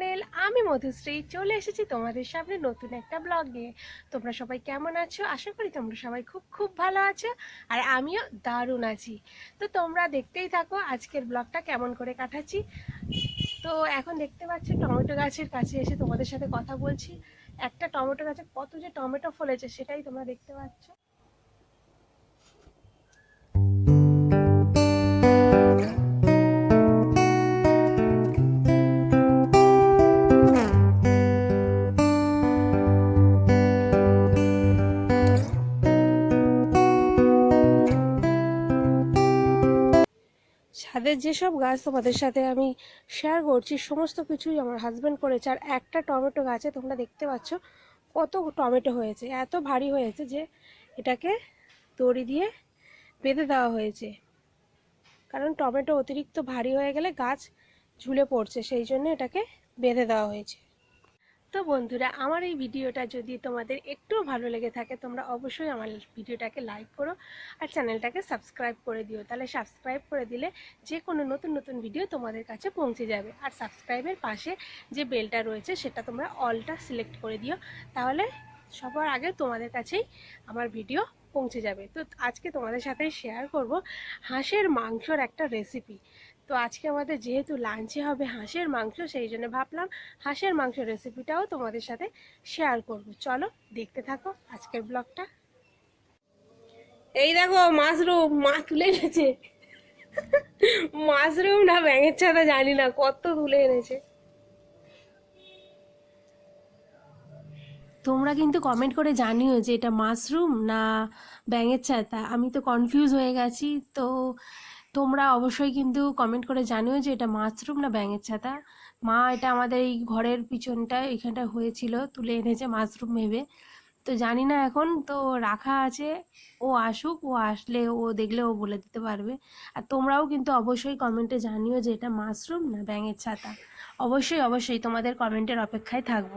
Channel আমি মধুশ্রী চলে এসেছি তোমাদের সামনে নতুন একটা ব্লগ নিয়ে। তোমরা সবাই কেমন আছো? আশা করি তোমরা সবাই খুব খুব ভালো আছো আর আমিও দারুণ আছি। তো তোমরা দেখতেই থাকো আজকের ব্লগটা কেমন করে কাটাচ্ছি। তো এখন দেখতে পাচ্ছ টমেটো গাছের কাছে এসে তোমাদের সাথে কথা বলছি। একটা টমেটো গাছে কত যে টমেটো ফলেছে সেটাই তোমরা দেখতে পাচ্ছ। ছাদের যেসব গাছ তোমাদের সাথে আমি শেয়ার করছি, সমস্ত কিছুই আমার হাজব্যান্ড করেছে। আর একটা টমেটো গাছে তোমরা দেখতে পাচ্ছ কত টমেটো হয়েছে, এত ভারী হয়েছে যে এটাকে দড়ি দিয়ে বেঁধে দেওয়া হয়েছে। কারণ টমেটো অতিরিক্ত ভারী হয়ে গেলে গাছ ঝুলে পড়ছে, সেই জন্য এটাকে বেঁধে দেওয়া হয়েছে। তো বন্ধুরা, আমার এই ভিডিওটা যদি তোমাদের একটু ভালো লেগে থাকে, তোমরা অবশ্যই আমার ভিডিওটাকে লাইক করো আর চ্যানেলটাকে সাবস্ক্রাইব করে দিও। তাহলে সাবস্ক্রাইব করে দিলে যে কোনো নতুন নতুন ভিডিও তোমাদের কাছে পৌঁছে যাবে। আর সাবস্ক্রাইবের পাশে যে বেলটা রয়েছে, সেটা তোমরা অলটা সিলেক্ট করে দিও। তাহলে সবার আগে তোমাদের কাছেই আমার ভিডিও পৌঁছে যাবে। তো আজকে তোমাদের সাথে শেয়ার করব হাঁসের মাংসর একটা রেসিপি তো আজকে আমাদের যেহেতু লাঞ্চে হবে হাঁসের মাংস, সেই জন্য ভাবলাম হাঁসের মাংস রেসিপিটাও তোমাদের সাথে শেয়ার করব। চলো দেখতে থাকো আজকের ব্লগটা এই দেখো মাশরুম মা তুলে এনেছে। মাশরুম না, ব্যাঙের ছাতা জানি না, কত তুলে এনেছে। তোমরা কিন্তু কমেন্ট করে জানিও যে এটা মাশরুম না ব্যাঙের ছাতা। আমি তো কনফিউজ হয়ে গেছি, তো তোমরা অবশ্যই কিন্তু কমেন্ট করে জানিও যে এটা মাশরুম না ব্যাঙের ছাতা। মা, এটা আমাদের এই ঘরের পিছনটা, এখানটা হয়েছিল, তুলে এনেছে মাশরুম ভেবে। তো জানি না এখন, তো রাখা আছে, ও আসুক, ও আসলে ও দেখলে ও বলে দিতে পারবে। আর তোমরাও কিন্তু অবশ্যই কমেন্টে জানিও যে এটা মাশরুম না ব্যাঙের ছাতা। অবশ্যই অবশ্যই তোমাদের কমেন্টের অপেক্ষায় থাকব।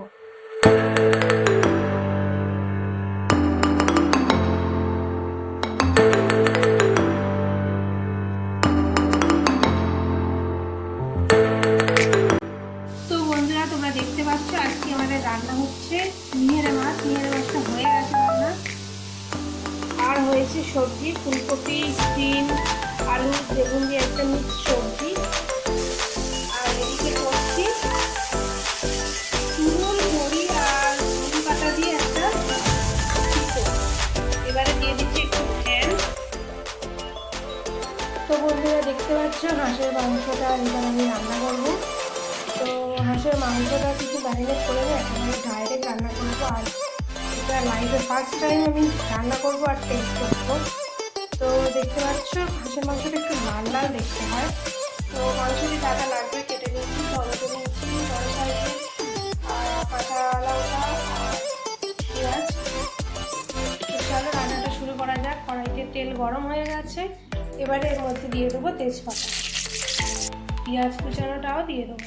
আর সবজি, ফুলকপি সিম আলু, বেগুন দিয়ে একটা মিক্স সবজি। আর এদিকে করছি নুন বড়ি আর নুন পাতা দিয়ে একটা এবারে দিয়ে দিচ্ছি একটু ফ্যান তো বন্ধুরা, দেখতে পাচ্ছ হাঁসের মাংসটা এবার আমি রান্না করব। তো হাঁসের মাংসটা কিছু ম্যারিনেট করে এখন আমি ডাইরেক্ট রান্না করব। আর এটা লাইফে ফার্স্ট টাইম আমি রান্না করব আর টেস্ট করব। তো দেখতে পাচ্ছ, হাঁসের মাংসটা একটু লাল লাল দেখতে হয়। তো মাংসটি টাকা লাগবে কেটে নিচ্ছি টমেটো নিচ্ছি বড় সাইজের কাঁচা লঙ্কা পেঁয়াজ। চলো, রান্নাটা শুরু করা যাক। কড়াইতে তেল গরম হয়ে গেছে। এবারে এর মধ্যে দিয়ে দেবো তেজপাতা। পেঁয়াজ কুচানোটাও দিয়ে দেবো।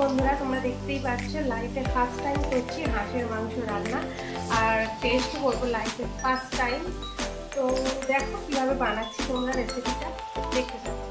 বন্ধুরা, তোমরা দেখতেই পাচ্ছ লাইফে ফার্স্ট টাইম করছি হাঁসের মাংস রান্না। আর টেস্ট করব লাইফে ফার্স্ট টাইম তো দেখো কীভাবে বানাচ্ছি তোমরা রেসিপিটা দেখতে থাকো।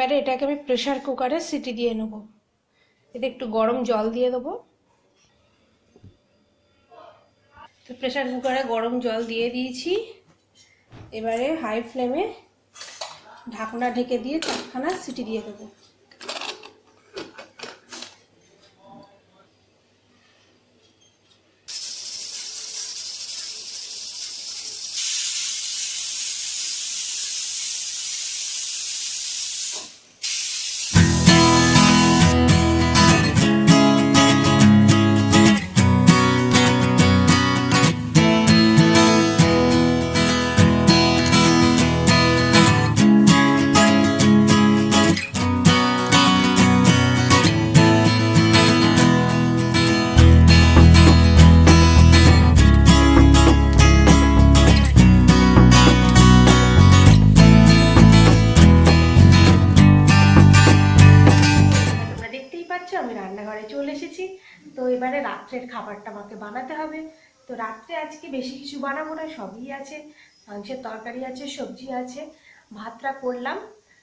এবারে এটাকে আমি প্রেশার কুকারে সিটি দিয়ে নেব। এতে একটু গরম জল দিয়ে দেবো। তো প্রেশার কুকারে গরম জল দিয়ে দিয়েছি। এবারে হাই ফ্লেমে ঢাকনা ঢেকে দিয়ে চারখানা সিটি দিয়ে দেবো। পাচ্ছ আমি রান্নাঘরে চলে এসেছি। তো এবারে রাত্রের খাবারটা আমাকে বানাতে হবে। তো রাত্রে আজকে বেশি কিছু বানাবো না, সবই আছে। মাংসের তরকারি আছে, সবজি আছে, ভাতটা করলাম,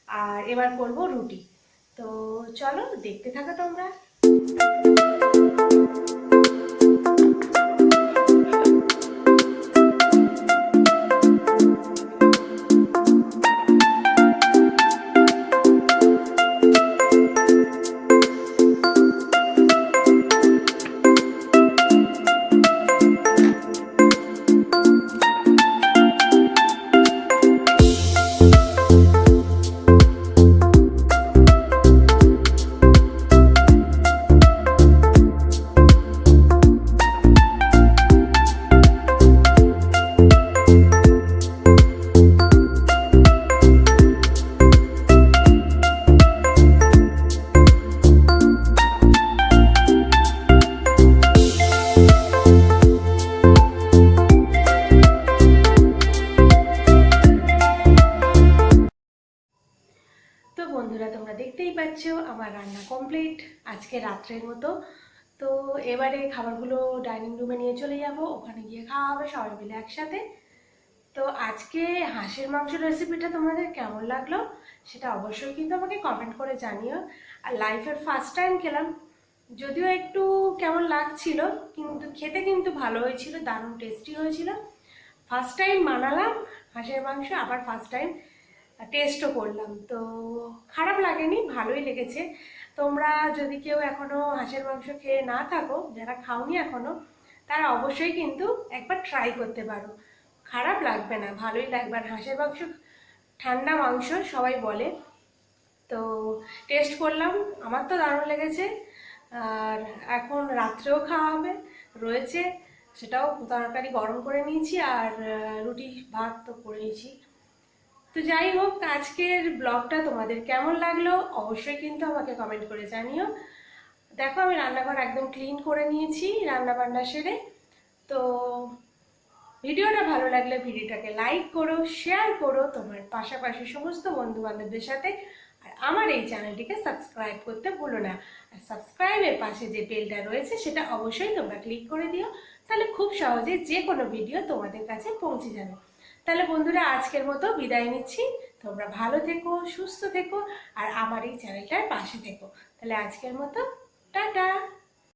আর এবার করব রুটি। তো চলো, দেখতে থাকো তোমরা। আজকে রাত্রের মতো। তো এবারে খাবারগুলো ডাইনিং রুমে নিয়ে চলে যাব, ওখানে গিয়ে খাওয়া হবে সবাই মিলে একসাথে। তো আজকে হাঁসের মাংস রেসিপিটা তোমাদের কেমন লাগল সেটা অবশ্যই কিন্তু আমাকে কমেন্ট করে জানিও। আর লাইফের ফার্স্ট টাইম খেলাম, যদিও একটু কেমন লাগছিল, কিন্তু খেতে কিন্তু ভালো হয়েছিল, দারুণ টেস্টি হয়েছিল। ফার্স্ট টাইম বানালাম হাঁসের মাংস, আবার ফার্স্ট টাইম টেস্টও করলাম। তো খারাপ লাগেনি, ভালোই লেগেছে। তোমরা যদি কেউ এখনও হাঁসের মাংস খেয়ে না থাকো, যারা খাওনি এখনও তারা অবশ্যই কিন্তু একবার ট্রাই করতে পারো। খারাপ লাগবে না, ভালোই লাগবে। আর হাঁসের মাংস, ঠান্ডা মাংস সবাই বলে। তো টেস্ট করলাম, আমার তো দারুণ লেগেছে। আর এখন রাত্রেও খাওয়া হবে, রয়েছে। সেটাও তরকারি গরম করে নিয়েছি, আর রুটি ভাত তো করেইছি। তো যাই হোক, আজকের ব্লগটা তোমাদের কেমন লাগল অবশ্যই কিন্তু আমাকে কমেন্ট করে জানিও। দেখো, আমি রান্নাঘর একদম ক্লিন করে নিয়েছি রান্না বান্না সেরে। তো ভিডিওটা ভালো লাগলে ভিডিওটাকে লাইক করো শেয়ার করো তোমার পাশাপাশি সমস্ত বন্ধু বান্ধবদের সাথে। আর আমার এই চ্যানেলটিকে সাবস্ক্রাইব করতে ভুলো না। আর সাবস্ক্রাইবের পাশে যে বেলটা রয়েছে, সেটা অবশ্যই তোমরা ক্লিক করে দিও। তাহলে খুব সহজে যে কোনো ভিডিও তোমাদের কাছে পৌঁছে যাবে। তাহলে বন্ধুরা, আজকের মতো বিদায় নিচ্ছি। তোমরা ভালো থেকো, সুস্থ থেকো, আর আমার এই চ্যানেলটার পাশে থেকো। তাহলে আজকের মতো, টাটা!